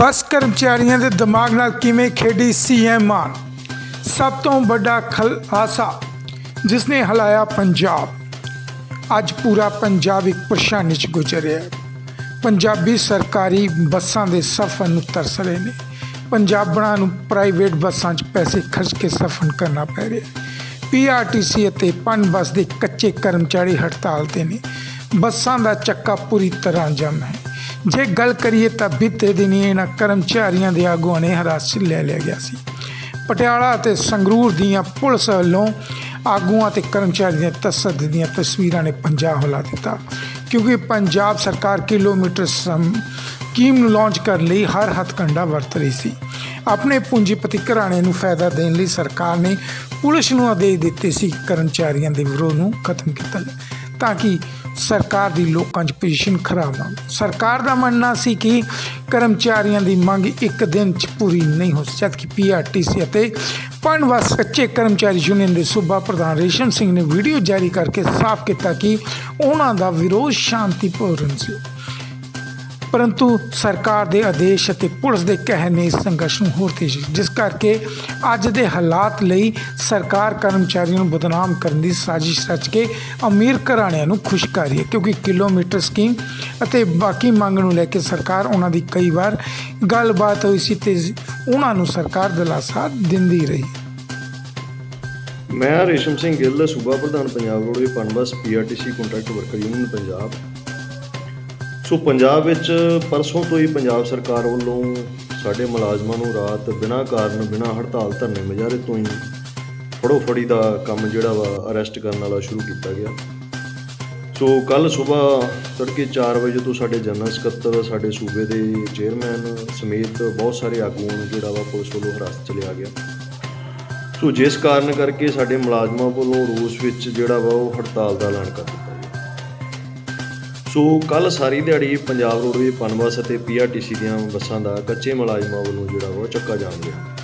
ਬੱਸ ਕਰਮਚਾਰੀਆਂ ਦੇ ਦਿਮਾਗ ਨਾਲ ਕਿਵੇਂ ਖੇਡੀ ਸੀਐਮ ਮਾਨ? ਸਭ ਤੋਂ ਵੱਡਾ ਖਲਾਸਾ ਜਿਸ ਨੇ ਹਿਲਾਇਆ ਪੰਜਾਬ। ਅੱਜ ਪੂਰਾ ਪੰਜਾਬ ਇੱਕ ਪਰੇਸ਼ਾਨੀ ਚ ਗੁਜ਼ਰਿਆ ਪੰਜਾਬੀ ਸਰਕਾਰੀ ਬੱਸਾਂ ਦੇ ਸਫ਼ਰ ਨੂੰ ਤਰਸ ਰਹੇ ਨੇ। ਪੰਜਾਬਣਾਂ ਨੂੰ ਪ੍ਰਾਈਵੇਟ ਬੱਸਾਂ 'ਚ ਪੈਸੇ ਖਰਚ ਕੇ ਸਫ਼ਰ ਕਰਨਾ ਪੈ ਰਿਹਾ ਹੈ। ਪੀਆਰਟੀਸੀ ਅਤੇ ਪਨ ਬੱਸ ਦੇ ਕੱਚੇ ਕਰਮਚਾਰੀ ਹੜਤਾਲ ਤੇ ਨੇ। ਬੱਸਾਂ ਦਾ ਚੱਕਾ ਪੂਰੀ ਤਰ੍ਹਾਂ ਜਮ ਹੈ। ਜੇ ਗੱਲ ਕਰੀਏ ਤਾਂ ਬੀਤੇ ਦਿਨੀ ਇਹਨਾਂ ਕਰਮਚਾਰੀਆਂ ਦੇ ਆਗੂਆਂ ਨੇ ਹਿਰਾਸਤ ਲੈ ਲਿਆ ਗਿਆ ਸੀ। ਪਟਿਆਲਾ ਅਤੇ ਸੰਗਰੂਰ ਦੀਆਂ ਪੁਲਿਸ ਵੱਲੋਂ ਆਗੂਆਂ ਤੇ ਕਰਮਚਾਰੀਆਂ ਦੀਆਂ ਤਸੱਦਦ ਦੀਆਂ ਤਸਵੀਰਾਂ ਨੇ ਪੰਜਾਬ ਹਲਾ ਦਿੱਤਾ। ਕਿਉਂਕਿ ਪੰਜਾਬ ਸਰਕਾਰ ਕਿਲੋਮੀਟਰ ਸਮ ਸਕੀਮ ਨੂੰ ਲਾਂਚ ਕਰਨ ਲਈ ਹਰ ਹੱਥਕੰਡਾ ਵਰਤ ਰਹੀ ਸੀ। ਆਪਣੇ ਪੂੰਜੀਪਤੀ ਘਰਾਣੇ ਨੂੰ ਫਾਇਦਾ ਦੇਣ ਲਈ ਸਰਕਾਰ ਨੇ ਪੁਲਿਸ ਨੂੰ ਆਦੇਸ਼ ਦਿੱਤੇ ਸੀ। ਕਰਮਚਾਰੀਆਂ ਦੇ ਵਿਰੋਧ ਨੂੰ ਖਤਮ ਕੀਤਾ। ਜਾਏ ਤਾਂ ਕਿ ਸਰਕਾਰ ਦੀ ਲੋਕਾਂ 'ਚ ਪੋਜੀਸ਼ਨ ਖਰਾਬ ਨਾ ਸਰਕਾਰ ਦਾ ਮੰਨਣਾ ਸੀ ਕਿ ਕਰਮਚਾਰੀਆਂ ਦੀ ਮੰਗ ਇੱਕ ਦਿਨ 'ਚ ਪੂਰੀ ਨਹੀਂ ਹੋ ਸਕਦੀ ਕਿ ਪੀਆਰਟੀਸੀ ਅਤੇ ਪਨਵਸ ਕੱਚੇ ਕਰਮਚਾਰੀ ਯੂਨੀਅਨ ਦੇ ਸੂਬਾ ਪ੍ਰਧਾਨ ਰੇਸ਼ਮ ਸਿੰਘ ਨੇ ਵੀਡੀਓ ਜਾਰੀ ਕਰਕੇ ਸਾਫ਼ ਕੀਤਾ ਕਿ ਉਹਨਾਂ ਦਾ ਵਿਰੋਧ ਸ਼ਾਂਤੀਪੂਰਨ ਸੀ। ਪਰੰਤੂ ਸਰਕਾਰ ਦੇ ਆਦੇਸ਼ ਅਤੇ ਪੁਲਿਸ ਦੇ ਕਹਿਣ ਨੇ ਇਸ ਸੰਘਰਸ਼ ਨੂੰ ਹੋਰ ਤੇਜ਼ ਜਿਸ ਕਰਕੇ ਅੱਜ ਦੇ ਹਾਲਾਤ ਲਈ ਸਰਕਾਰ ਕਰਮਚਾਰੀਆਂ ਨੂੰ ਬਦਨਾਮ ਕਰਨ ਦੀ ਸਾਜ਼ਿਸ਼ ਰਚ ਕੇ ਅਮੀਰ ਘਰਾਣਿਆਂ ਨੂੰ ਖੁਸ਼ ਕਰ ਰਹੀ ਹੈ, ਕਿਉਂਕਿ ਕਿਲੋਮੀਟਰ ਸਕੀਮ ਅਤੇ ਬਾਕੀ ਮੰਗ ਨੂੰ ਲੈ ਕੇ ਸਰਕਾਰ ਉਹਨਾਂ ਦੀ ਕਈ ਵਾਰ ਗੱਲਬਾਤ ਹੋਈ ਸੀ ਤੇ ਉਹਨਾਂ ਨੂੰ ਸਰਕਾਰ ਦਿਲਾਸਾ ਦਿੰਦੀ ਰਹੀ ਮੈਂ ਰੇਸ਼ਮ ਸਿੰਘ ਗਿੱਲ, ਸੂਬਾ ਪ੍ਰਧਾਨ Punjab roadway Punbus PRTC contract worker union Punjab. So Punjab ਵਿੱਚ ਪਰਸੋਂ ਤੋਂ ਹੀ ਪੰਜਾਬ ਸਰਕਾਰ ਵੱਲੋਂ ਸਾਡੇ ਮੁਲਾਜ਼ਮਾਂ ਨੂੰ ਰਾਤ ਬਿਨਾਂ ਕਾਰਨ, ਬਿਨਾਂ ਹੜਤਾਲ ਧਰਨੇ ਮੁਜ਼ਾਹਰੇ ਤੋਂ ਹੀ ਫੜੋ ਫੜੀ ਦਾ ਕੰਮ ਜਿਹੜਾ ਵਾ ਅਰੈਸਟ ਕਰਨ ਵਾਲਾ ਸ਼ੁਰੂ ਕੀਤਾ ਗਿਆ। ਸੋ ਕੱਲ ਸਵੇਰ ਤੜਕੇ 4 ਵਜੇ ਤੋਂ ਸਾਡੇ ਜਨਰਲ ਸਕੱਤਰ, ਸਾਡੇ ਸੂਬੇ ਦੇ ਚੇਅਰਮੈਨ ਸਮੇਤ ਬਹੁਤ ਸਾਰੇ ਆਗੂਆਂ ਨੂੰ ਜਿਹੜਾ ਵਾ ਪੁਲਿਸ ਵੱਲੋਂ ਹਰਾਸਤ ਚ ਲਿਆ ਗਿਆ। ਸੋ ਜਿਸ ਕਾਰਨ ਕਰਕੇ ਸਾਡੇ ਮੁਲਾਜ਼ਮਾਂ ਵੱਲੋਂ ਰੂਸ ਵਿੱਚ ਜਿਹੜਾ ਵਾ ਉਹ ਹੜਤਾਲ ਦਾ ਐਲਾਨ ਕਰ ਦਿੱਤਾ। ਸੋ ਕੱਲ ਸਾਰੀ ਦਿਹਾੜੀ ਪੰਜਾਬ ਰੋਡਵੇ ਪਨਬਸ ਅਤੇ ਪੀਆਰਟੀਸੀ ਦੀਆਂ ਬੱਸਾਂ ਦਾ ਕੱਚੇ ਮੁਲਾਜ਼ਮਾਂ ਵੱਲੋਂ ਜਿਹੜਾ ਵਾ ਉਹ ਚੱਕਾ ਜਾਮ ਗਿਆ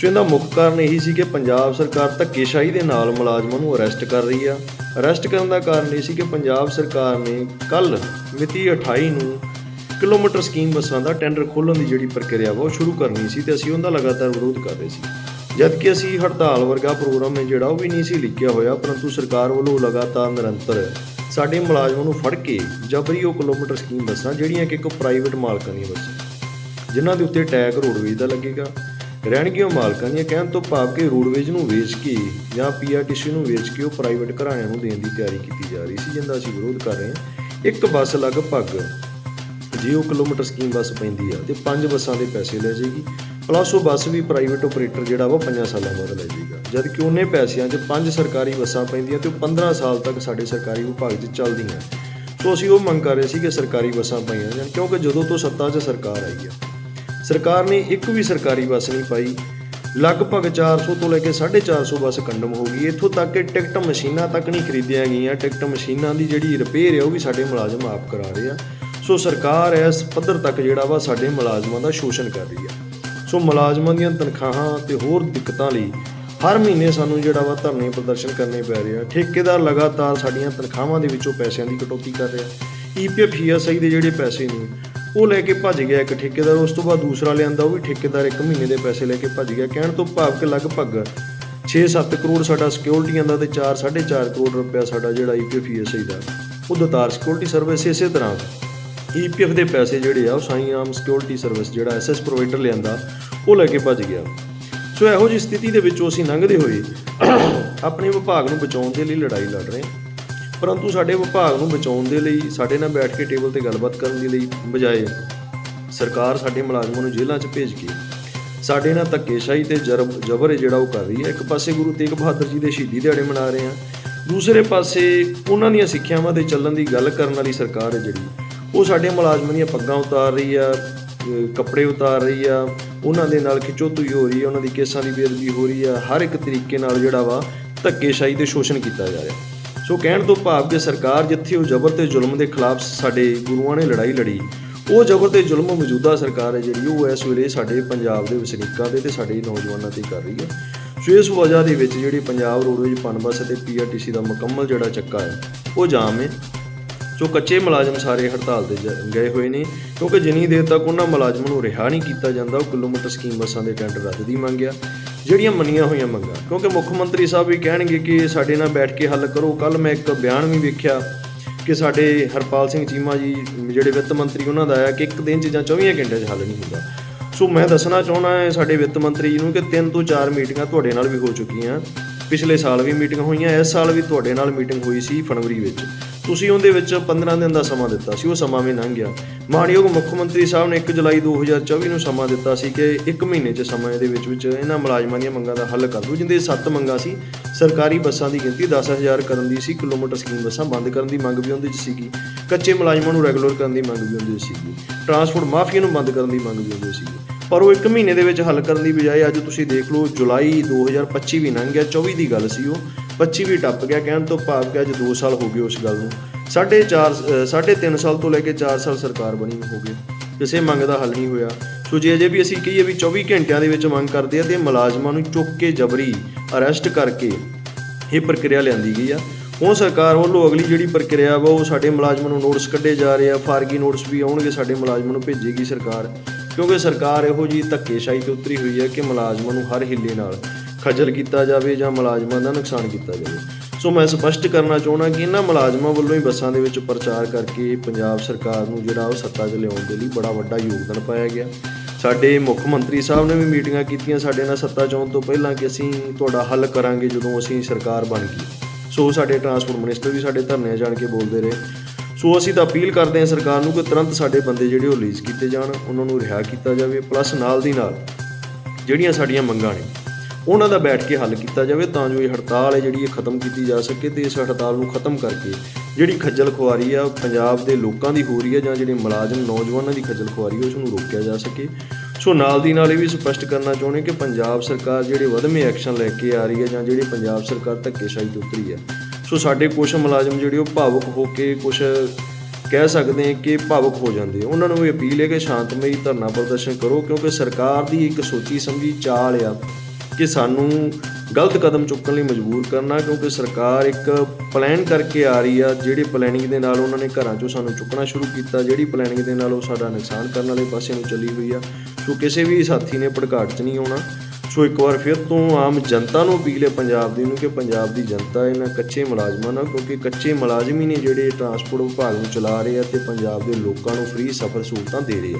ਸੋ ਇਹਦਾ ਮੁੱਖ ਕਾਰਨ ਇਹੀ ਸੀ ਕਿ ਪੰਜਾਬ ਸਰਕਾਰ ਧੱਕੇਸ਼ਾਹੀ ਦੇ ਨਾਲ ਮੁਲਾਜ਼ਮਾਂ ਨੂੰ ਅਰੈਸਟ ਕਰ ਰਹੀ ਆ। ਅਰੈਸਟ ਕਰਨ ਦਾ ਕਾਰਨ ਇਹ ਸੀ ਕਿ ਪੰਜਾਬ ਸਰਕਾਰ ਨੇ ਕੱਲ ਮਿਤੀ 28 ਨੂੰ ਕਿਲੋਮੀਟਰ ਸਕੀਮ ਬੱਸਾਂ ਦਾ ਟੈਂਡਰ ਖੋਲ੍ਹਣ ਦੀ ਜਿਹੜੀ ਪ੍ਰਕਿਰਿਆ ਵਾ ਉਹ ਸ਼ੁਰੂ ਕਰਨੀ ਸੀ ਤੇ ਅਸੀਂ ਉਹਦਾ ਲਗਾਤਾਰ ਵਿਰੋਧ ਕਰ ਰਹੇ ਸੀ। ਜਦ ਕਿ ਅਸੀਂ ਹੜਤਾਲ ਵਰਗਾ ਪ੍ਰੋਗਰਾਮ ਹੈ ਜਿਹੜਾ ਉਹ ਵੀ ਨਹੀਂ ਸੀ ਲਿਖਿਆ ਹੋਇਆ, ਪਰੰਤੂ ਸਰਕਾਰ ਵੱਲੋਂ ਲਗਾਤਾਰ ਨਿਰੰਤਰ ਸਾਡੇ ਮੁਲਾਜ਼ਮਾਂ ਨੂੰ ਫੜ ਕੇ ਜਬਰੀ ਉਹ ਕਿਲੋਮੀਟਰ ਸਕੀਮ ਬੱਸਾਂ ਜਿਹੜੀਆਂ ਕਿ ਇੱਕ ਪ੍ਰਾਈਵੇਟ ਮਾਲਕਾਂ ਦੀਆਂ ਬੱਸਾਂ। ਜਿਨ੍ਹਾਂ ਦੇ ਉੱਤੇ ਟੈਗ ਰੋਡਵੇਜ਼ ਦਾ ਲੱਗੇਗਾ। ਰਹਿਣਗੀਆਂ ਮਾਲਕਾਂ ਦੀਆਂ, ਕਹਿਣ ਤੋਂ ਭਾਵ ਕਿ ਰੋਡਵੇਜ਼ ਨੂੰ ਵੇਚ ਕੇ ਜਾਂ ਪੀਆਰਟੀਸੀ ਨੂੰ ਵੇਚ ਕੇ ਉਹ ਪ੍ਰਾਈਵੇਟ ਘਰਾਣਿਆਂ ਨੂੰ ਦੇਣ ਦੀ ਤਿਆਰੀ ਕੀਤੀ ਜਾ ਰਹੀ ਸੀ, ਜਿੰਦਾ ਅਸੀਂ ਵਿਰੋਧ ਕਰ ਰਹੇ ਹਾਂ। ਇੱਕ ਬੱਸ ਲਗਭਗ ਜੇ ਉਹ ਕਿਲੋਮੀਟਰ ਸਕੀਮ ਬੱਸ ਪੈਂਦੀ ਆ, ਤੇ ਪੰਜ ਬੱਸਾਂ ਦੇ ਪੈਸੇ ਲੈ ਜਾਏਗੀ। ਪਲੱਸ ਉਹ ਬੱਸ ਵੀ ਪ੍ਰਾਈਵੇਟ ਆਪਰੇਟਰ ਜਿਹੜਾ ਵਾ 5 ਸਾਲਾਂ ਬਾਅਦ ਲੈ ਜਾਏਗਾ। ਜਦ ਕਿ ਉਹਨੇ ਪੈਸਿਆਂ 'ਚ ਪੰਜ ਸਰਕਾਰੀ ਬੱਸਾਂ ਪੈਂਦੀਆਂ ਤੇ ਉਹ 15 ਸਾਲ ਤੱਕ ਸਾਡੇ ਸਰਕਾਰੀ ਵਿਭਾਗ 'ਚ ਚੱਲਦੀਆਂ। ਸੋ ਅਸੀਂ ਉਹ ਮੰਗ ਕਰ ਰਹੇ ਸੀ ਕਿ ਸਰਕਾਰੀ ਬੱਸਾਂ ਪਾਈਆਂ ਜਾਣ, ਕਿਉਂਕਿ ਜਦੋਂ ਤੋਂ ਸੱਤਾ 'ਚ ਸਰਕਾਰ ਆਈ ਆ, ਸਰਕਾਰ ਨੇ ਇੱਕ ਵੀ ਸਰਕਾਰੀ ਬੱਸ ਨਹੀਂ ਪਾਈ। ਲਗਭਗ 400 ਤੋਂ ਲੈ ਕੇ 450 ਬੱਸ ਕੰਡਮ ਹੋ ਗਈ। ਇੱਥੋਂ ਤੱਕ ਕਿ ਟਿਕਟ ਮਸ਼ੀਨਾਂ ਤੱਕ ਨਹੀਂ ਖਰੀਦੀਆਂ ਗਈਆਂ। ਟਿਕਟ ਮਸ਼ੀਨਾਂ ਦੀ ਜਿਹੜੀ ਰਿਪੇਅਰ ਹੈ ਉਹ ਵੀ ਸਾਡੇ ਮੁਲਾਜ਼ਮ ਆਪ ਕਰਾ ਰਹੇ ਆ। ਸੋ ਸਰਕਾਰ ਇਸ ਪੱਧਰ ਤੱਕ ਜਿਹੜਾ ਵਾ ਸਾਡੇ ਮੁਲਾਜ਼ਮਾਂ ਦਾ ਸ਼ੋਸ਼ਣ ਕਰ ਰਹੀ ਆ। ਸੋ ਮੁਲਾਜ਼ਮਾਂ ਦੀਆਂ ਤਨਖਾਹਾਂ ਤੇ ਹੋਰ ਦਿੱਕਤਾਂ ਲਈ ਹਰ ਮਹੀਨੇ ਸਾਨੂੰ ਜਿਹੜਾ ਵਾ ਧਰਨੇ ਪ੍ਰਦਰਸ਼ਨ ਕਰਨੇ ਪੈ ਰਹੇ ਆ। ਠੇਕੇਦਾਰ ਲਗਾਤਾਰ ਸਾਡੀਆਂ ਤਨਖਾਹਾਂ ਦੇ ਵਿੱਚੋਂ ਪੈਸਿਆਂ ਦੀ ਕਟੌਤੀ ਕਰ ਰਿਹਾ। ਈਪੀਐਫ ਈਐਸਆਈ ਦੇ ਜਿਹੜੇ ਪੈਸੇ ਨੇ, ਉਹ ਲੈ ਕੇ ਭੱਜ ਗਿਆ ਇੱਕ ਠੇਕੇਦਾਰ, ਉਸ ਤੋਂ ਬਾਅਦ ਦੂਸਰਾ ਲਿਆਂਦਾ, ਉਹ ਵੀ ਠੇਕੇਦਾਰ ਇੱਕ ਮਹੀਨੇ ਦੇ ਪੈਸੇ ਲੈ ਕੇ ਭੱਜ ਗਿਆ। ਕਹਿਣ ਤੋਂ ਭਾਵ ਕਿ ਲਗਭਗ 6-7 ਕਰੋੜ ਸਾਡਾ ਸਿਕਿਉਰਿਟੀਆਂ ਦਾ ਤੇ 4-4.5 ਕਰੋੜ ਰੁਪਇਆ ਸਾਡਾ ਜਿਹੜਾ ਈਪੀਐਫ ਈਐਸਆਈ ਦਾ, ਉਹ ਦਤਾਰ ਸਿਕਿਉਰਿਟੀ ਸਰਵਿਸ ਇਸੇ ਤਰ੍ਹਾਂ ਈਪੀਐਫ ਦੇ ਪੈਸੇ ਜਿਹੜੇ ਆ, ਉਹ ਸਾਈ ਆਮ ਸਿਕਿਉਰਿਟੀ ਸਰਵਿਸ ਜਿਹੜਾ ਐਸਐਸ ਪ੍ਰੋਵਾਈਡਰ ਲਿਆਂਦਾ, ਉਹ ਲੈ ਕੇ ਭੱਜ ਗਿਆ। ਸੋ ਇਹੋ ਜਿਹੀ ਸਥਿਤੀ ਦੇ ਵਿੱਚੋਂ ਅਸੀਂ ਲੰਘਦੇ ਹੋਏ ਆਪਣੇ ਵਿਭਾਗ ਨੂੰ ਬਚਾਉਣ ਦੇ ਲਈ ਲੜਾਈ ਲੜ ਰਹੇ ਹਾਂ। ਪਰੰਤੂ ਸਾਡੇ ਵਿਭਾਗ ਨੂੰ ਬਚਾਉਣ ਦੇ ਲਈ, ਸਾਡੇ ਨਾਲ ਬੈਠ ਕੇ ਟੇਬਲ ਤੇ ਗੱਲਬਾਤ ਕਰਨ ਦੇ ਲਈ ਬਜਾਏ ਸਰਕਾਰ ਸਾਡੇ ਮੁਲਾਜ਼ਮਾਂ ਨੂੰ ਜੇਲ੍ਹਾਂ 'ਚ ਭੇਜ ਕੇ ਸਾਡੇ ਨਾਲ ਧੱਕੇਸ਼ਾਹੀ ਤੇ ਜਰਬ ਜਬਰ ਹੈ ਜਿਹੜਾ ਉਹ ਕਰ ਰਹੀ ਹੈ। ਇੱਕ ਪਾਸੇ ਗੁਰੂ ਤੇਗ ਬਹਾਦਰ ਜੀ ਦੇ ਸ਼ਹੀਦੀ ਦਿਹਾੜੇ ਮਨਾ ਰਹੇ ਹਾਂ, ਦੂਸਰੇ ਪਾਸੇ ਉਹਨਾਂ ਦੀਆਂ ਸਿੱਖਿਆਵਾਂ ਤੇ ਚੱਲਣ ਦੀ ਗੱਲ ਕਰਨ ਵਾਲੀ ਸਰਕਾਰ ਹੈ ਜਿਹੜੀ। ਉਹ ਸਾਡੇ ਮੁਲਾਜ਼ਮਾਂ ਦੀਆਂ ਪੱਗਾਂ ਉਤਾਰ ਰਹੀ ਆ ਕੱਪੜੇ ਉਤਾਰ ਰਹੀ ਆ ਉਹਨਾਂ ਦੇ ਨਾਲ ਖਿਚੋਤੂਈ ਹੋ ਰਹੀ ਹੈ, ਉਹਨਾਂ ਦੀ ਕੇਸਾਂ ਦੀ ਬੇਅਦਬੀ ਹੋ ਰਹੀ ਆ ਹਰ ਇੱਕ ਤਰੀਕੇ ਨਾਲ ਜਿਹੜਾ ਵਾ ਧੱਕੇਸ਼ਾਹੀ ਤੇ ਸ਼ੋਸ਼ਣ ਕੀਤਾ ਜਾ ਰਿਹਾ। ਸੋ ਕਹਿਣ ਤੋਂ ਭਾਵ ਕਿ ਸਰਕਾਰ ਜਿੱਥੇ ਉਹ ਜ਼ਬਰ ਤੇ ਜ਼ੁਲਮ ਦੇ ਖਿਲਾਫ ਸਾਡੇ ਗੁਰੂਆਂ ਨੇ ਲੜਾਈ ਲੜੀ, ਉਹ ਜ਼ਬਰ ਤੇ ਜ਼ੁਲਮ ਮੌਜੂਦਾ ਸਰਕਾਰ ਹੈ ਜਿਹੜੀ ਉਹ ਇਸ ਵੇਲੇ ਸਾਡੇ ਪੰਜਾਬ ਦੇ ਵਸਨੀਕਾਂ ਦੇ ਤੇ ਸਾਡੇ ਨੌਜਵਾਨਾਂ ਤੇ ਕਰ ਰਹੀ ਹੈ। ਸੋ ਇਸ ਵਜ੍ਹਾ ਦੇ ਵਿੱਚ ਜਿਹੜੀ ਪੰਜਾਬ ਰੋਡਵੇਜ ਪਨਬਸ ਅਤੇ ਪੀਆਰਟੀਸੀ ਦਾ ਮੁਕੰਮਲ ਜਿਹੜਾ ਚੱਕਾ ਹੈ, ਉਹ ਜਾਮ ਹੈ। ਸੋ ਕੱਚੇ ਮੁਲਾਜ਼ਮ ਸਾਰੇ ਹੜਤਾਲ ਤੇ ਜ- ਗਏ ਹੋਏ ਨੇ, ਕਿਉਂਕਿ ਜਿੰਨੀ ਦੇਰ ਤੱਕ ਉਹਨਾਂ ਮੁਲਾਜ਼ਮਾਂ ਨੂੰ ਰਿਹਾ ਨਹੀਂ ਕੀਤਾ ਜਾਂਦਾ, ਉਹ ਕਿਲੋਮੀਟਰ ਸਕੀਮ ਬੱਸਾਂ ਦੇ ਟੈਂਡਰ ਰੱਦ ਦੀ ਮੰਗਿਆ ਜਿਹੜੀਆਂ ਮੰਨੀਆਂ ਹੋਈਆਂ ਮੰਗਾਂ। ਕਿਉਂਕਿ ਮੁੱਖ ਮੰਤਰੀ ਸਾਹਿਬ ਵੀ ਕਹਿਣਗੇ ਕਿ ਸਾਡੇ ਨਾਲ ਬੈਠ ਕੇ ਹੱਲ ਕਰੋ। ਕੱਲ ਮੈਂ ਇੱਕ ਬਿਆਨ ਵੀ ਵੇਖਿਆ ਕਿ ਸਾਡੇ ਹਰਪਾਲ ਸਿੰਘ ਚੀਮਾ ਜੀ, ਜਿਹੜੇ ਵਿੱਤ ਮੰਤਰੀ ਉਹਨਾਂ ਦਾ ਆਇਆ ਕਿ ਇੱਕ ਦਿਨ 'ਚ ਜਾਂ 24 ਘੰਟਿਆਂ 'ਚ ਹੱਲ ਨਹੀਂ ਹੁੰਦਾ। ਸੋ ਮੈਂ ਦੱਸਣਾ ਚਾਹੁੰਦਾ ਹਾਂ ਸਾਡੇ ਵਿੱਤ ਮੰਤਰੀ ਜੀ ਨੂੰ ਕਿ ਤਿੰਨ ਤੋਂ ਚਾਰ ਮੀਟਿੰਗਾਂ ਤੁਹਾਡੇ ਨਾਲ ਵੀ ਹੋ ਚੁੱਕੀਆਂ। ਪਿਛਲੇ ਸਾਲ ਵੀ ਮੀਟਿੰਗ ਹੋਈਆਂ, ਇਸ ਸਾਲ ਵੀ ਤੁਹਾਡੇ ਨਾਲ ਮੀਟਿੰਗ ਹੋਈ ਸੀ ਫਰਵਰੀ ਵਿੱਚ। ਤੁਸੀਂ ਉਹਦੇ ਵਿੱਚ 15 ਦਿਨ ਦਾ ਸਮਾਂ ਦਿੱਤਾ ਸੀ, ਉਹ ਸਮਾਂ ਵੀ ਲੰਘ ਗਿਆ। ਮਾਨਯੋਗ ਮੁੱਖ ਮੰਤਰੀ ਸਾਹਿਬ ਨੇ 1 ਜੁਲਾਈ 2024 ਨੂੰ ਸਮਾਂ ਦਿੱਤਾ ਸੀ ਕਿ ਇੱਕ ਮਹੀਨੇ 'ਚ ਸਮਾਂ ਦੇ ਵਿੱਚ ਵਿੱਚ ਇਹਨਾਂ ਮੁਲਾਜ਼ਮਾਂ ਦੀਆਂ ਮੰਗਾਂ ਦਾ ਹੱਲ ਕਰ ਦਿਓ ਜਿੰਦੇ ਸੱਤ ਮੰਗਾਂ ਸੀ, ਸਰਕਾਰੀ ਬੱਸਾਂ ਦੀ ਗਿਣਤੀ 10000 ਕਰਨ ਦੀ ਸੀ, ਕਿਲੋਮੀਟਰ ਸਕੀਮ ਬੱਸਾਂ ਬੰਦ ਕਰਨ ਦੀ ਮੰਗ ਵੀ ਉਹਦੇ 'ਚ ਸੀਗੀ। ਕੱਚੇ ਮੁਲਾਜ਼ਮਾਂ ਨੂੰ ਰੈਗੂਲਰ ਕਰਨ ਦੀ ਮੰਗ ਵੀ ਉਹਦੇ 'ਚ ਸੀਗੀ। ਟਰਾਂਸਪੋਰਟ ਮਾਫੀਆ ਨੂੰ ਬੰਦ ਕਰਨ ਦੀ ਮੰਗ ਵੀ ਉਹਦੇ 'ਚ ਸੀਗੀ। ਪਰ ਉਹ ਇੱਕ ਮਹੀਨੇ ਦੇ ਵਿੱਚ ਹੱਲ ਕਰਨ ਦੀ ਬਜਾਏ ਅੱਜ ਤੁਸੀਂ ਦੇਖ ਲਓ ਜੁਲਾਈ 2025 ਵੀ ਲੰਘ ਗਿਆ 24 ਦੀ ਗੱਲ ਸੀ ਉਹ। 25 ਵੀ ਟੱਪ ਗਿਆ ਕਹਿਣ ਤੋਂ ਭਾਵ ਕਿ ਅੱਜ 2 ਸਾਲ ਹੋ ਗਏ ਉਸ ਗੱਲ ਨੂੰ। ਸਾਢੇ ਚਾਰ ਅ, ਸਾਢੇ ਤਿੰਨ ਸਾਲ ਤੋਂ ਲੈ ਕੇ 4 ਸਾਲ ਸਰਕਾਰ ਬਣੀ ਹੋ ਗਏ ਕਿਸੇ ਮੰਗ ਦਾ ਹੱਲ ਨਹੀਂ ਹੋਇਆ। ਸੋ ਜੇ ਅਜੇ ਵੀ ਅਸੀਂ ਕਹੀਏ ਵੀ 24 ਘੰਟਿਆਂ ਦੇ ਵਿੱਚ ਮੰਗ ਕਰਦੇ ਆ ਤੇ ਮੁਲਾਜ਼ਮਾਂ ਨੂੰ ਚੁੱਕ ਕੇ ਜਬਰੀ ਅਰੈਸਟ ਕਰਕੇ ਇਹ ਪ੍ਰਕਿਰਿਆ ਲਿਆਂਦੀ ਗਈ ਆ। ਹੁਣ ਸਰਕਾਰ ਵੱਲੋਂ ਅਗਲੀ ਜਿਹੜੀ ਪ੍ਰਕਿਰਿਆ ਵਾ ਉਹ ਸਾਡੇ ਮੁਲਾਜ਼ਮਾਂ ਨੂੰ ਨੋਟਿਸ ਕੱਢੇ ਜਾ ਰਹੇ ਆ। ਫਾਰਗੀ ਨੋਟਿਸ ਵੀ ਆਉਣਗੇ ਸਾਡੇ ਮੁਲਾਜ਼ਮਾਂ ਨੂੰ ਭੇਜੇਗੀ ਸਰਕਾਰ। ਕਿਉਂਕਿ ਸਰਕਾਰ ਇਹੋ ਜੀ ਧੱਕੇਸ਼ਾਹੀ ਤੇ ਉਤਰੀ ਹੋਈ ਹੈ ਕਿ ਮੁਲਾਜ਼ਮਾਂ ਨੂੰ ਹਰ ਹਿੱਲੇ ਨਾਲ ਖੱਜਲ ਕੀਤਾ ਜਾਵੇ ਜਾਂ ਮੁਲਾਜ਼ਮਾਂ ਦਾ ਨੁਕਸਾਨ ਕੀਤਾ ਜਾਵੇ। ਸੋ ਮੈਂ ਸਪਸ਼ਟ ਕਰਨਾ ਚਾਹੁੰਦਾ ਕਿ ਇਹਨਾਂ ਮੁਲਾਜ਼ਮਾਂ ਵੱਲੋਂ ਹੀ ਬੱਸਾਂ ਦੇ ਵਿੱਚ ਪ੍ਰਚਾਰ ਕਰਕੇ ਪੰਜਾਬ ਸਰਕਾਰ ਨੂੰ ਜਿਹੜਾ ਉਹ ਸੱਤਾ 'ਚ ਲਿਆਉਣ ਦੇ ਲਈ ਬੜਾ ਵੱਡਾ ਯੋਗਦਾਨ ਪਾਇਆ ਗਿਆ। ਸਾਡੇ ਮੁੱਖ ਮੰਤਰੀ ਸਾਹਿਬ ਨੇ ਵੀ ਮੀਟਿੰਗਾਂ ਕੀਤੀਆਂ, ਸਾਡੇ ਨਾਲ ਸੱਤਾ 'ਚ ਆਉਣ ਤੋਂ ਪਹਿਲਾਂ ਕਿ ਅਸੀਂ ਤੁਹਾਡਾ ਹੱਲ ਕਰਾਂਗੇ ਜਦੋਂ ਅਸੀਂ ਸਰਕਾਰ ਬਣ ਗਈ। ਸੋ ਸਾਡੇ ਟਰਾਂਸਪੋਰਟ ਮਿਨਿਸਟਰ ਵੀ ਸਾਡੇ ਧਰਨੇ ਜਾਣ ਕੇ ਬੋਲਦੇ ਰਹੇ। ਸੋ ਅਸੀਂ ਤਾਂ ਅਪੀਲ ਕਰਦੇ ਹਾਂ ਸਰਕਾਰ ਨੂੰ ਕਿ ਤੁਰੰਤ ਸਾਡੇ ਬੰਦੇ ਜਿਹੜੇ ਉਹ ਰਿਲੀਜ਼ ਕੀਤੇ ਜਾਣ, ਉਹਨਾਂ ਨੂੰ ਰਿਹਾ ਕੀਤਾ ਜਾਵੇ ਪਲੱਸ ਨਾਲ ਦੀ ਨਾਲ ਜਿਹੜੀਆਂ ਸਾਡੀਆਂ ਮੰਗਾਂ ਨੇ, ਉਹਨਾਂ ਦਾ ਬੈਠ ਕੇ ਹੱਲ ਕੀਤਾ ਜਾਵੇ ਤਾਂ ਜੋ ਇਹ ਹੜਤਾਲ ਹੈ ਜਿਹੜੀ ਇਹ ਖਤਮ ਕੀਤੀ ਜਾ ਸਕੇ ਤੇ ਇਸ ਹੜਤਾਲ ਨੂੰ ਖਤਮ ਕਰਕੇ ਜਿਹੜੀ ਖੱਜਲ ਖੁਆਰੀ ਆ, ਪੰਜਾਬ ਦੇ ਲੋਕਾਂ ਦੀ ਹੋ ਰਹੀ ਹੈ ਜਾਂ ਜਿਹੜੇ ਮੁਲਾਜ਼ਮ, ਨੌਜਵਾਨਾਂ ਦੀ ਖੱਜਲ ਖੁਆਰੀ ਹੈ ਉਸ ਨੂੰ ਰੋਕਿਆ ਜਾ ਸਕੇ। ਸੋ ਨਾਲ ਦੀ ਨਾਲ ਇਹ ਵੀ ਸਪਸ਼ਟ ਕਰਨਾ ਚਾਹੁੰਦੇ ਕਿ ਪੰਜਾਬ ਸਰਕਾਰ ਜਿਹੜੇ ਵਧਵੇਂ ਐਕਸ਼ਨ ਲੈ ਕੇ ਆ ਰਹੀ ਹੈ ਜਾਂ ਜਿਹੜੇ ਪੰਜਾਬ ਸਰਕਾਰ ਧੱਕੇਸ਼ਾਹੀ ਤੋਂ ਉਤਰੀ ਹੈ ਸੋ ਸਾਡੇ ਕੁਝ ਮੁਲਾਜ਼ਮ ਜਿਹੜੇ ਉਹ ਭਾਵੁਕ ਹੋ ਕੇ ਕੁਝ ਕਹਿ ਸਕਦੇ ਹਾਂ ਕਿ ਭਾਵੁਕ ਹੋ ਜਾਂਦੇ ਉਹਨਾਂ ਨੂੰ ਵੀ ਅਪੀਲ ਹੈ ਕਿ ਸ਼ਾਂਤਮਈ ਧਰਨਾ ਪ੍ਰਦਰਸ਼ਨ ਕਰੋ, ਕਿਉਂਕਿ ਸਰਕਾਰ ਦੀ ਇੱਕ ਸੋਚੀ ਸਮਝੀ ਚਾਲ ਆ ਕਿ ਸਾਨੂੰ ਗਲਤ ਕਦਮ ਚੁੱਕਣ ਲਈ ਮਜਬੂਰ ਕਰਨਾ, ਕਿਉਂਕਿ ਸਰਕਾਰ ਇੱਕ ਪਲਾਨ ਕਰਕੇ ਆ ਰਹੀ ਆ, ਜਿਹੜੇ ਪਲੈਨਿੰਗ ਦੇ ਨਾਲ ਉਹਨਾਂ ਨੇ ਘਰਾਂ ਚੋਂ ਸਾਨੂੰ ਚੁੱਕਣਾ ਸ਼ੁਰੂ ਕੀਤਾ, ਜਿਹੜੀ ਪਲੈਨਿੰਗ ਦੇ ਨਾਲ ਉਹ ਸਾਡਾ ਨੁਕਸਾਨ ਕਰਨ ਵਾਲੇ ਪਾਸੇ ਨੂੰ ਚੱਲੀ ਹੋਈ ਆ। ਸੋ ਕਿਸੇ ਵੀ ਸਾਥੀ ਨੇ ਭੜਕਾਟ 'ਚ ਨਹੀਂ ਆਉਣਾ। ਸੋ ਇੱਕ ਵਾਰ ਫਿਰ ਤੋਂ ਆਮ ਜਨਤਾ ਨੂੰ ਅਪੀਲ ਹੈ ਪੰਜਾਬ ਦੀ ਨੂੰ ਕਿ ਪੰਜਾਬ ਦੀ ਜਨਤਾ ਇਹਨਾਂ ਕੱਚੇ ਮੁਲਾਜ਼ਮਾਂ ਨਾਲ, ਕਿਉਂਕਿ ਕੱਚੇ ਮੁਲਾਜ਼ਮ ਹੀ ਨੇ ਜਿਹੜੇ ਟਰਾਂਸਪੋਰਟ ਵਿਭਾਗ ਨੂੰ ਚਲਾ ਰਹੇ ਆ ਤੇ ਪੰਜਾਬ ਦੇ ਲੋਕਾਂ ਨੂੰ ਫ੍ਰੀ ਸਫ਼ਰ ਸਹੂਲਤਾਂ ਦੇ ਰਹੇ ਆ।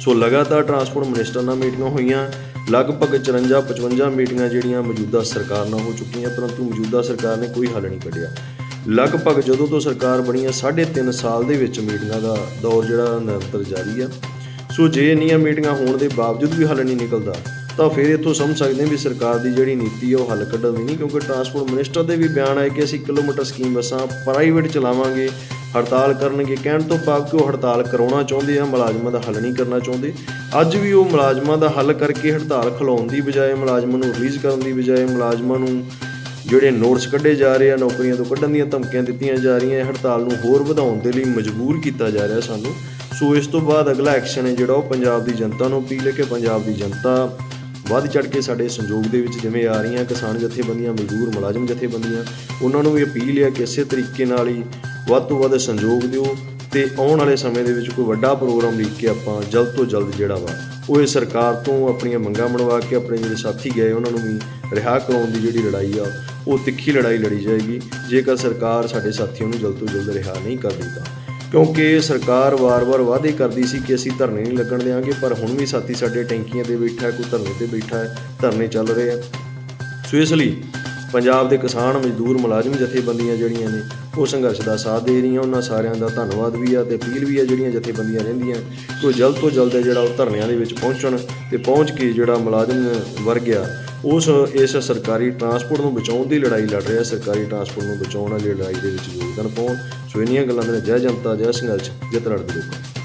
ਸੋ ਲਗਾਤਾਰ ਟਰਾਂਸਪੋਰਟ ਮਿਨਿਸਟਰ ਨਾਲ ਮੀਟਿੰਗਾਂ ਹੋਈਆਂ, ਲਗਭਗ 54 55 ਮੀਟਿੰਗਾਂ ਜਿਹੜੀਆਂ ਮੌਜੂਦਾ ਸਰਕਾਰ ਨਾਲ ਹੋ ਚੁੱਕੀਆਂ, ਪਰੰਤੂ ਮੌਜੂਦਾ ਸਰਕਾਰ ਨੇ ਕੋਈ ਹੱਲ ਨਹੀਂ ਕੱਢਿਆ। ਲਗਭਗ ਜਦੋਂ ਤੋਂ ਸਰਕਾਰ ਬਣੀ ਹੈ 3.5 ਸਾਲ ਦੇ ਵਿੱਚ ਮੀਟਿੰਗਾਂ ਦਾ ਦੌਰ ਜਿਹੜਾ ਨਿਰੰਤਰ ਜਾਰੀ ਆ। ਸੋ ਜੇ ਇੰਨੀਆਂ ਮੀਟਿੰਗਾਂ ਹੋਣ ਦੇ ਬਾਵਜੂਦ ਵੀ ਹੱਲ ਨਹੀਂ ਨਿਕਲਦਾ ਤਾਂ ਫਿਰ ਇੱਥੋਂ ਸਮਝ ਸਕਦੇ ਹਾਂ ਵੀ ਸਰਕਾਰ ਦੀ ਜਿਹੜੀ ਨੀਤੀ ਹੈ ਉਹ ਹੱਲ ਕੱਢਣ ਦੀ ਨਹੀਂ, ਕਿਉਂਕਿ ਟਰਾਂਸਪੋਰਟ ਮਿਨਿਸਟਰ ਦੇ ਵੀ ਬਿਆਨ ਆਏ ਕਿ ਅਸੀਂ ਕਿਲੋਮੀਟਰ ਸਕੀਮ ਬੱਸਾਂ ਪ੍ਰਾਈਵੇਟ ਚਲਾਵਾਂਗੇ, ਹੜਤਾਲ ਕਰਨਗੇ, ਕਹਿਣ ਤੋਂ ਭਾਵ ਕਿ ਉਹ ਹੜਤਾਲ ਕਰਾਉਣਾ ਚਾਹੁੰਦੇ ਆ, ਮੁਲਾਜ਼ਮਾਂ ਦਾ ਹੱਲ ਨਹੀਂ ਕਰਨਾ ਚਾਹੁੰਦੇ। ਅੱਜ ਵੀ ਉਹ ਮੁਲਾਜ਼ਮਾਂ ਦਾ ਹੱਲ ਕਰਕੇ ਹੜਤਾਲ ਖਲਾਉਣ ਦੀ ਬਜਾਏ ਮੁਲਾਜ਼ਮਾਂ ਨੂੰ ਰਿਲੀਜ਼ ਕਰਨ ਦੀ ਬਜਾਏ ਮੁਲਾਜ਼ਮਾਂ ਨੂੰ ਜਿਹੜੇ ਨੋਟਸ ਕੱਢੇ ਜਾ ਰਹੇ ਆ, ਨੌਕਰੀਆਂ ਤੋਂ ਕੱਢਣ ਦੀਆਂ ਧਮਕੀਆਂ ਦਿੱਤੀਆਂ ਜਾ ਰਹੀਆਂ, ਹੜਤਾਲ ਨੂੰ ਹੋਰ ਵਧਾਉਣ ਦੇ ਲਈ ਮਜਬੂਰ ਕੀਤਾ ਜਾ ਰਿਹਾ ਸਾਨੂੰ। ਸੋ ਇਸ ਤੋਂ ਬਾਅਦ ਅਗਲਾ ਐਕਸ਼ਨ ਹੈ ਜਿਹੜਾ ਉਹ ਪੰਜਾਬ ਦੀ ਜਨਤਾ ਨੂੰ ਅਪੀਲ ਹੈ ਕਿ ਪੰਜਾਬ ਦੀ ਜਨਤਾ ਵੱਧ ਚੜ ਕੇ ਸਾਡੇ ਸੰਯੋਗ ਦੇ ਵਿੱਚ ਜਿਵੇਂ ਆ ਰਹੀਆਂ ਕਿਸਾਨ ਜਥੇਬੰਦੀਆਂ, ਮਜ਼ਦੂਰ ਮੁਲਾਜ਼ਮ ਜਥੇਬੰਦੀਆਂ, ਉਹਨਾਂ ਨੂੰ ਵੀ ਅਪੀਲ ਹੈ ਕਿ ਇਸੇ ਤਰੀਕੇ ਨਾਲ ਹੀ ਵੱਧ ਤੋਂ ਵੱਧ ਸੰਯੋਗ ਦਿਓ ਤੇ ਆਉਣ ਵਾਲੇ ਸਮੇਂ ਦੇ ਵਿੱਚ ਕੋਈ ਵੱਡਾ ਪ੍ਰੋਗਰਾਮ ਲਿਖ ਕੇ ਆਪਾਂ ਜਲਦ ਤੋਂ ਜਲਦ ਜਿਹੜਾ ਵਾ, ਉਹ ਇਹ ਸਰਕਾਰ ਤੋਂ ਆਪਣੀਆਂ ਮੰਗਾਂ ਬਣਵਾ ਕੇ ਆਪਣੇ ਜਿਹੜੇ ਸਾਥੀ ਗਏ, ਉਹਨਾਂ ਨੂੰ ਵੀ ਰਿਹਾ ਕਰਾਉਣ ਦੀ ਜਿਹੜੀ ਲੜਾਈ ਆ, ਉਹ ਤਿੱਖੀ ਲੜਾਈ ਲੜੀ ਜਾਏਗੀ। ਜੇਕਰ ਸਰਕਾਰ ਸਾਡੇ ਸਾਥੀਆਂ ਨੂੰ ਜਲਦ ਤੋਂ ਜਲਦ ਰਿਹਾ ਨਹੀਂ ਕਰਦੀ ਤਾਂ ਕਿਉਂਕਿ ਸਰਕਾਰ ਵਾਰ-ਵਾਰ ਵਾਅਦੇ ਕਰਦੀ ਸੀ ਕਿ ਅਸੀਂ ਧਰਨੇ ਨਹੀਂ ਲੱਗਣ ਦੇਵਾਂਗੇ ਪਰ ਹੁਣ ਵੀ ਸਾਥੀ ਸਾਡੇ ਟੈਂਕੀਆਂ ਤੇ ਬੈਠਾ ਕੋਈ ਧਰਨੇ ਤੇ ਬੈਠਾ ਹੈ, ਧਰਨੇ ਚੱਲ ਰਹੇ ਆ ਸੋ ਇਸ ਲਈ ਪੰਜਾਬ ਦੇ ਕਿਸਾਨ, ਮਜ਼ਦੂਰ, ਮੁਲਾਜ਼ਮ ਜਥੇਬੰਦੀਆਂ ਜਿਹੜੀਆਂ ਨੇ, ਉਹ ਸੰਘਰਸ਼ ਦਾ ਸਾਥ ਦੇ ਰਹੀਆਂ, ਉਹਨਾਂ ਸਾਰਿਆਂ ਦਾ ਧੰਨਵਾਦ ਵੀ ਆ ਤੇ ਅਪੀਲ ਵੀ ਆ ਜਿਹੜੀਆਂ ਜਥੇਬੰਦੀਆਂ ਰਹਿੰਦੀਆਂ ਕਿ ਉਹ ਜਲਦ ਤੋਂ ਜਲਦ ਜਿਹੜਾ ਉਹ ਧਰਨਿਆਂ ਦੇ ਵਿੱਚ ਪਹੁੰਚਣ ਤੇ ਪਹੁੰਚ ਕੇ ਜਿਹੜਾ ਮੁਲਾਜ਼ਮ ਵਰਗ ਆ, ਉਸ, ਇਸ ਸਰਕਾਰੀ ਟਰਾਂਸਪੋਰਟ ਨੂੰ ਬਚਾਉਣ ਦੀ ਲੜਾਈ ਲੜ ਰਿਹਾ, ਸਰਕਾਰੀ ਟਰਾਂਸਪੋਰਟ ਨੂੰ ਬਚਾਉਣ ਵਾਲੀ ਲੜਾਈ ਦੇ ਵਿੱਚ ਯੋਗਦਾਨ ਪਾਉਣ। ਸੋ ਇੰਨੀਆਂ ਗੱਲਾਂ ਦੇ ਜੈ ਜਨਤਾ, ਜੈ ਸੰਘਰਸ਼ ਜਿੱਤ ਲੜਦੇ ਲੋਕਾਂ।